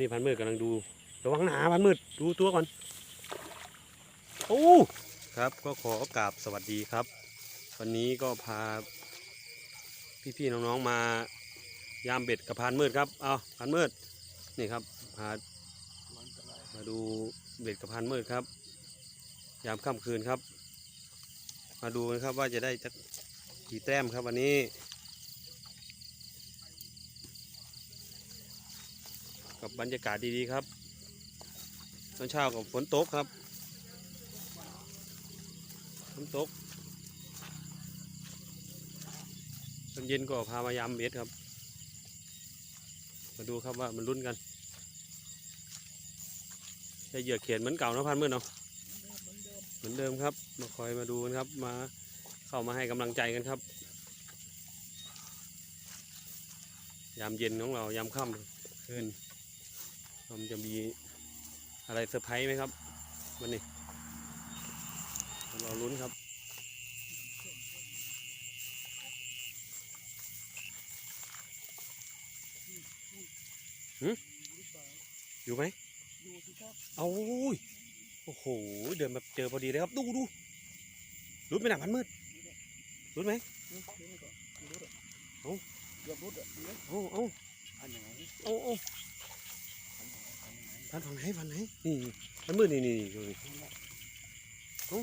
นี้พันมืดกำลังดู ระวังหนาพันมืดดูตัวก่อนโอ้ครับก็ขอกราบสวัสดีครับ วันนี้ก็พา พี่ๆน้องๆมายามเบ็ดกับพานมืดครับเอาพานมืดนี่ครับพามาดูเบ็ดกับพานมืดครับ ยามค่ำคืนครับ มาดูกันครับว่าจะได้จะกี่แต้มครับวันนี้ กับบรรยากาศดีๆครับตอนเช้ากับฝนตกครับฝนตกตอนเย็นก็พามายามเบ็ดครับ มาดูครับว่ามันรุ่นกันได้เหยื่อเขียนเหมือนเก่านะพันเมืดเนาะเหมือนเดิมครับ มาคอยมาดูกันครับ มาเข้ามาให้กำลังใจกันครับ ยามเย็นของเรายามค่ำคืน มันจะมีอะไรเซอร์ไพรส์ไหมครับ วันนี้เราลุ้นครับหืมอยู่ไหมดูสิครับเอาอุ้ยโอ้โห เดินมาเจอพอดีเลยครับ ดูดูรุดไปหนักพันมืดรุดไหมโอนรุดอะเอ้าเกือบรุดอะโอาเอาอันไหนเอาเอา อันไหนอันไหน พันฝั่งไหนพันไหนนี่พันมืดนี่นี่นี่ดูนี่เอา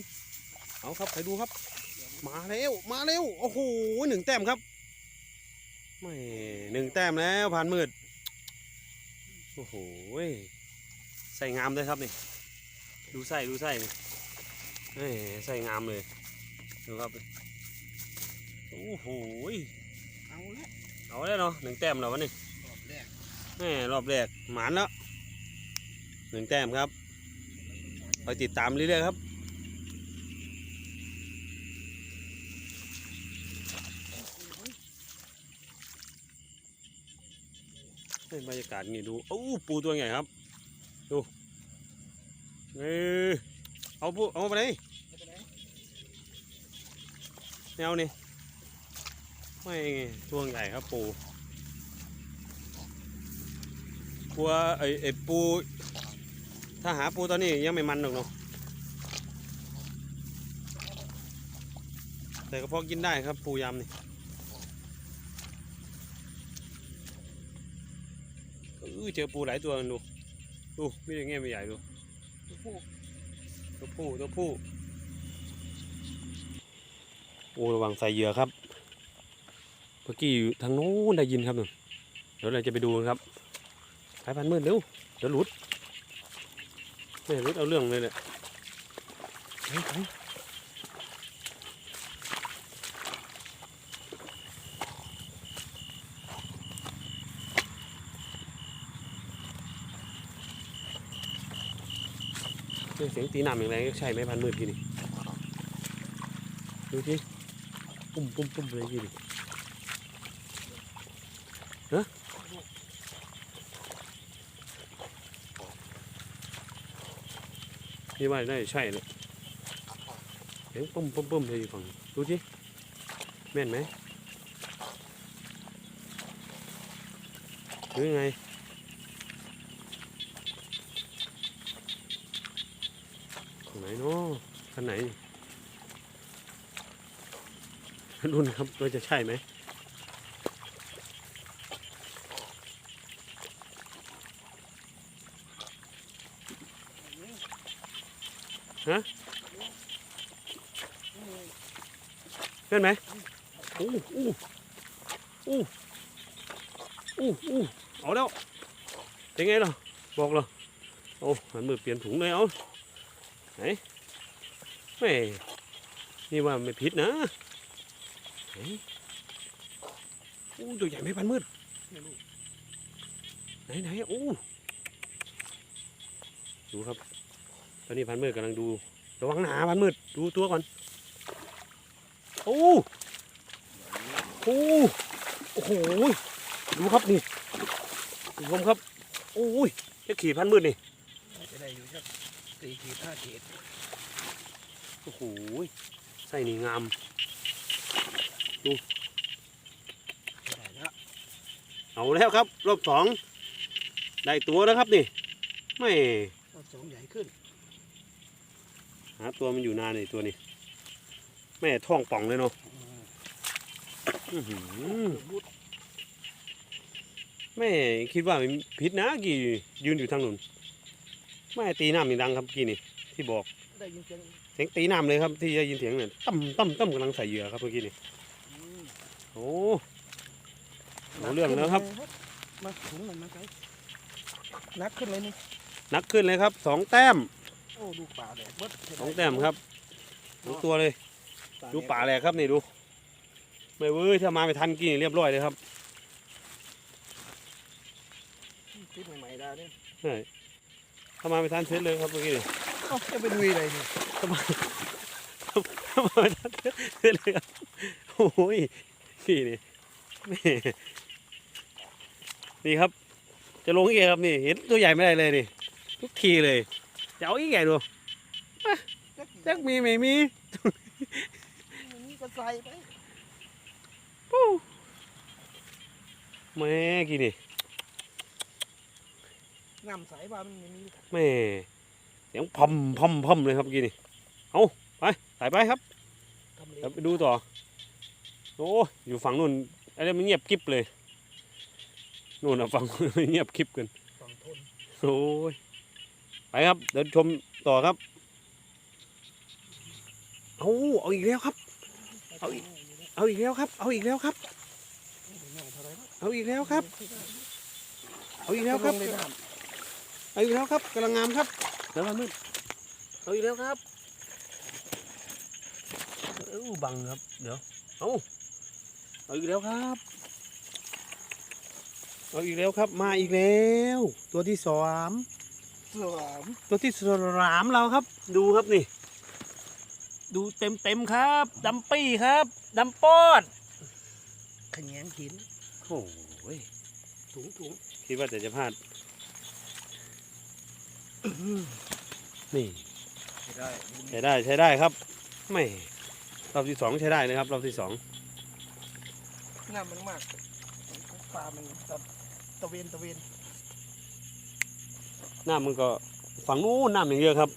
เอาครับใครดูครับ มาแล้วมาแล้วโอ้โหหนึ่งแต้มครับไม่หนึ่งแต้มแล้วพันมืดโอ้โหใส่งามเลยครับนี่ดูไส้ดูไส้นี่เอ้ยใส่งามเลยดูครับโอ้โหเอาและเอาแล้วเนาะหนึ่งแต้มแล้ววะนี่รอบแรกแหม่รอบแรกหมานแล้ว หนึ่งแต้มครับคอยติดตามเรื่อยๆครับบรรยากาศนี่ดูโอ้ปูตัวใหญ่ครับ ดูเออเอาปูเอาไปไหนไม่เป็นไรแนวนี่ไม่ตัวใหญ่ครับปูกลัวไอ้ไอ้ปู ถ้าหาปูตอนนี้ยังไม่มันหรอกเนาะแต่ก็พอกินได้ครับปูยำนี่เออเจอปูหลายตัวดูดูไม่ได้เงี้ยไม่ใหญ่ดูตัวผู้ตัวผู้โอ้ระวังใส่เหยื่อครับเมื่อกี้อยู่ทางโน้นได้ยินครับหนึ่งเดี๋ยวเราจะไปดูครับสายพันธุ์มืดเร็วเดี๋ยวหลุด ม่หลุดเอาเรื่องเลยเนี่ยไปไปเฮ้ยเสียงตีน้ำอย่างแรงใช่ไหมพันธุ์มืดทีนี่ดูทีปุ่มปุ่มปุ่มเลยทีนี่ นี่ว่าได้ใช่เลยเสียงปุ่มปุ่มปุ่มเลยฝั่งดูทีแม่นไหมหรือยังไงของไหนเนาะคันไหนรุ่นครับว่าจะใช่ไหมฮะ เห็นไหมอู้อู้อู้อู้อู้เอาแล้วเป็นไงล่ะบอกเหรอโอ้หันมือเปลี่ยนถุงเลยเอาไหนแม่นี่ว่าไม่ผิดนะไหนอู้ตัวใหญ่ไหม่พันมืดไม่รู้ไหนไหนอู้ดูครับตอนนี้พันมืดกำลังดูระวังหนาพันมืดดูตัวก่อนโอ้โอ้โอ้โหดูครับนี่ดูผมครับโอ้ยแค่ขี่พันมืดนี่จะได้อยู่สักสี่ขีดห้าขีดโอ้โหไส้นี่งามได้แล้วเอาแล้วครับ รอบสองได้ตัวแล้วครับนี่ ไม่รอบสองใหญ่ขึ้นหาตัวมันอยู่นานเลยตัวนี้ แม่ท้องป่องเลยเนาะอืมอื้อหือมุดแม่คิดว่ามันผิดนะกี่ยืนอยู่ทางนู้นแม่ตีน้ำอย่างดังครับกี่นี่ที่บอกได้ยินเสียงเสียงตีน้ำเลยครับ ที่ได้ยินเสียงเนี่ยตั้มตั้มตั้มกำลังใส่เหยื่อครับเมื่อกี้นี่อืมโอ้เอาเรื่องแล้วครับมาถุงมันมาใส่นักขึ้นเลยนี่นักขึ้นเลยครับสองแต้มโอ้ดูป่าแดดเบิดสองแต้มครับสองตัวเลย ดูป่าแหลกครับนี่ดู ไม่เว้ยถ้ามาไม่ทันกี่นี่เรียบร้อยเลยครับติดใหม่ๆได้เนี่ยใช่ถ้ามาไม่ทันเสร็จเลยครับเมื่อกี้นี่เอ้าจะไปดูอะไรนี่ถ้ามาไม่ทันเสร็จเลยครับโอ้ยนี่นี่แม่นี่ครับ จะลงอีกครับนี่เห็นตัวใหญ่ไม่ได้เลยนี่ทุกทีเลยจะเอาอีกใหญ่ดูจักจักมีไม่มีนี่ก็ ใส่ไปแม่กี่นี่น้ำใสบ้ามันไม่มีแม่เสียงพัมพัมพัมเลยครับกี่นี่เอาไปถ่ายไปครับทำเลเดี๋ยวไปดูต่อโอ้อยู่ฝั่งนู่นอะไรมันเงียบกริบเลยนู่นอะฝั่งนู้นเงียบกริบกันฝั่งทนโอ้ยไปครับเดี๋ยวชมต่อครับเอาเอาอีกแล้วครับ เอาอีก เอาอีกแล้วครับ เอาอีกแล้วครับ เอาอีกแล้วครับ เอาอีกแล้วครับลงในน้เอาอีกแล้วครับกำลังงามครับเดี๋ยวมันมืดเอาอีกแล้วครับเออบังครับ เดี๋ยว เอาเอาอีกแล้วครับ เอาอีกแล้วครับ มาอีกแล้ว ตัวที่สามำสามตัวที่สามเราครับ ดูครับนี่ ดูเต็มเต็มๆครับดัมปี้ครับดัมปอดขยงหินโอ้ยถุงถุงคิดว่าแต่จะพลาด นี่ได้ใช้ได้ใช้ได้ครับ ไม่รอบที่สองใช้ได้เลยครับรอบที่สองน้ำมันมากปลามันตะตะเวนตะเวนน้ำมันก็ฝั่งนู้นน้ำอย่างเยอะครับ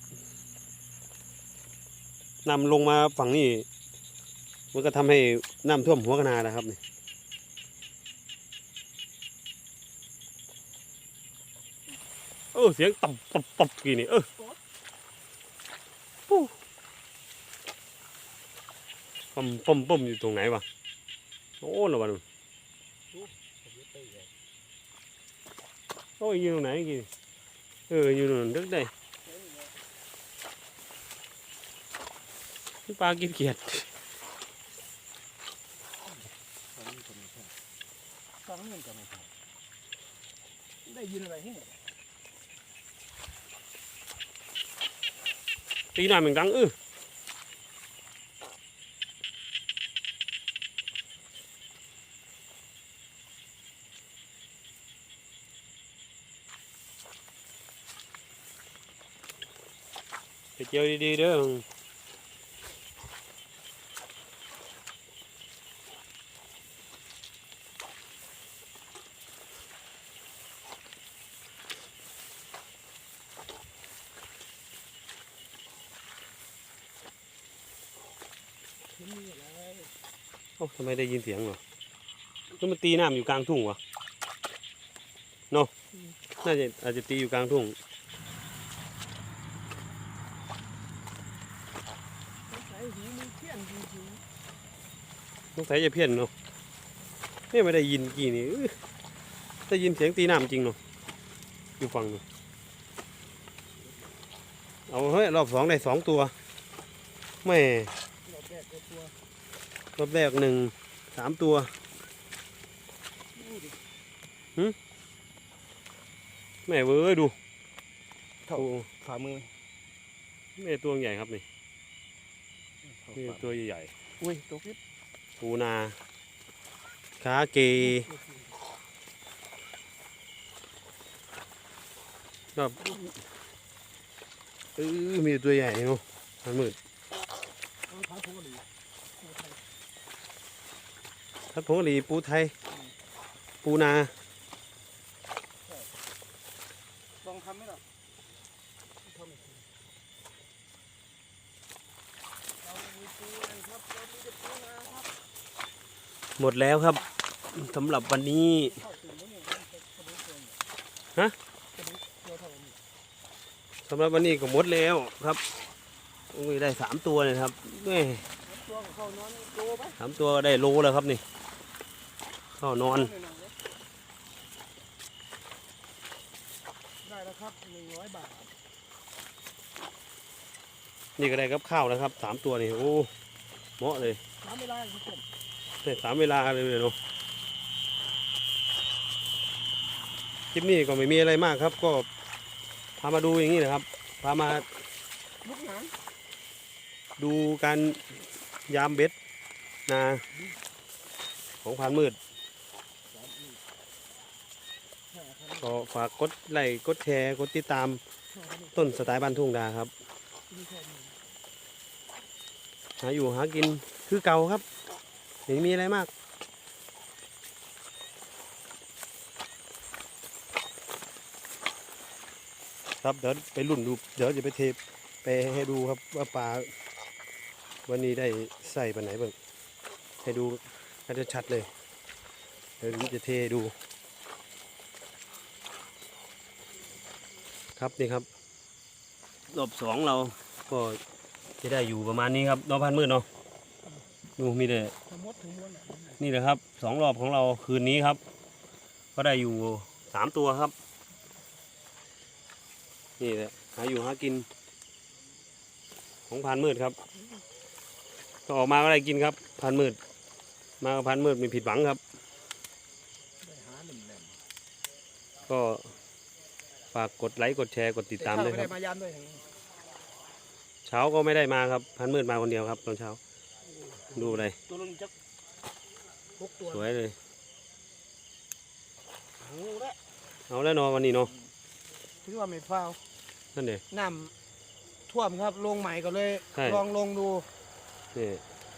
น้ำลงมาฝั่งนี้ มันก็ทำให้น้ำท่วมหัวกะนานะครับนี่เออเสียงตับตับตับกี่นี่เออปู้ปั๊มปั๊มปั๊มอยู่ตรงไหนวะโอ้ระวังโอ้ยอยู่ตรงไหนกี่เอออยู่ตรงนั้นดึกได้ ปลากินเขียดฟังเงินกันไม่พอได้ยินอะไรให้ตีหน่อยเหมือนกันเออไปเจียวดีๆเด้อ เห็นมีอะไร โอ้ทำไมได้ยินเสียงเหรอก็มันตีน้ำอยู่กลางทุ่งวะเนาะน่าจะอาจจะตีอยู่กลางทุ่งใส่หูมือเทียนจริงสงสัยจะเพี้ยนเนาะนี่ไม่ได้ยินกี่นี่อื้อได้ยินเสียงตีน้ำจริงเนาะอยู่ฝั่งนู้นเอาเฮ้ยรอบสองได้สองตัวแม่ ๆเราแบกไปตัว รอบแรกหนึ่งสามตัวดูดิแม่เว้ยดูเท่าโอ้ฝ่ามือแม่ตัวใหญ่ครับนี่นี่ตัวใหญ่อุ้ยตัวพิษๆปูนาขาเกครับเออมีแต่ตัวใหญ่เนาะมันมืดเอาขาโผัดผงกะหรี่ปูไทย ปูนาลองทำไหมล่ะหมดแล้วครับสำหรับวันนี้ฮะสำหรับวันนี้ก็หมดแล้วครับโอ้ได้สามตัวเลยครับสามตัวได้โลแล้วครับนี่ ข้านอนหน่อยๆเลยได้แล้วครับหนึ่งร้อยบาท นี่ก็ได้กับข้าวแล้วครับสามตัวนี่โอ้เหมาะเลยน้ำไม่ได้คุณผู้ชมได้สามเวลาเลยเนาะคลิปนี้ก็ไม่มีอะไรมากครับ ก็พามาดูอย่างนี้นะครับพามาลูกหนานดูการยามเบ็ดนาของพันมืด ก็ฝากกดไลค์กดแชร์กดติดตามต้นสไตล์บ้านทุ่งดาครับ หาอยู่หากินคือเก่าครับไม่มีอะไรมาก ครับเดี๋ยวไปรุ่นดูเดี๋ยวจะไปเทไปให้ดูครับว่าปลาวันนี้ได้ใส่ปลาไหนบ้างให้ดูให้ชัดเลยเดี๋ยวจะเทดู ครับนี่ครับ รอบสองเราก็จะได้อยู่ประมาณนี้ครับรอบพันมืดเนาะดูมีแต่ทั้งหมดทั้งมวลน่ะนี่แหละครับสองรอบของเราคืนนี้ครับ ก็ได้อยู่สามตัวครับ นี่แหละหาอยู่หากิน ของพันมืดครับก็ออกมาก็ได้กินครับ พันมืด มากับพันมืดไม่ผิดหวังครับได้หาหนึ่งแหล่งก็ ฝากกดไลค์กดแชร์กดติดตามด้วยคไม่รับได้มายามด้วยอย่างนี้เช้าก็ไม่ได้มาครับพันมืดมาคนเดียวครับตอนเช้า ดูเลยตัวนึงจักหกตัวสวยเลยโอ้ละเอาแล้วเนอนวันนี้เนาะถือว่าไม่ฟาวนั่นเองน้ำท่วมครับลงใหม่ก็เลยใช่ ลองลงดูนี่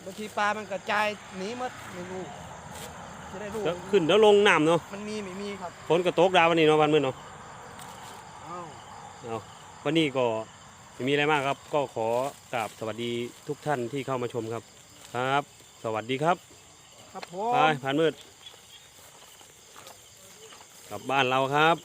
บางทีปลามันกระจายหนีหมดไม่รู้จะได้รู้แล้วขึ้นแล้วลงน้ำเนาะมันมีไม่มีครับฝนกระตกดาววันนี้เนาะพันมืดเนาะอ้าว เอาวันนี้ก็ไม่มีอะไรมากครับ ก็ขอกราบสวัสดีทุกท่านที่เข้ามาชมครับ ครับ สวัสดีครับครับผไปมพันมืด กลับบ้านเราครับ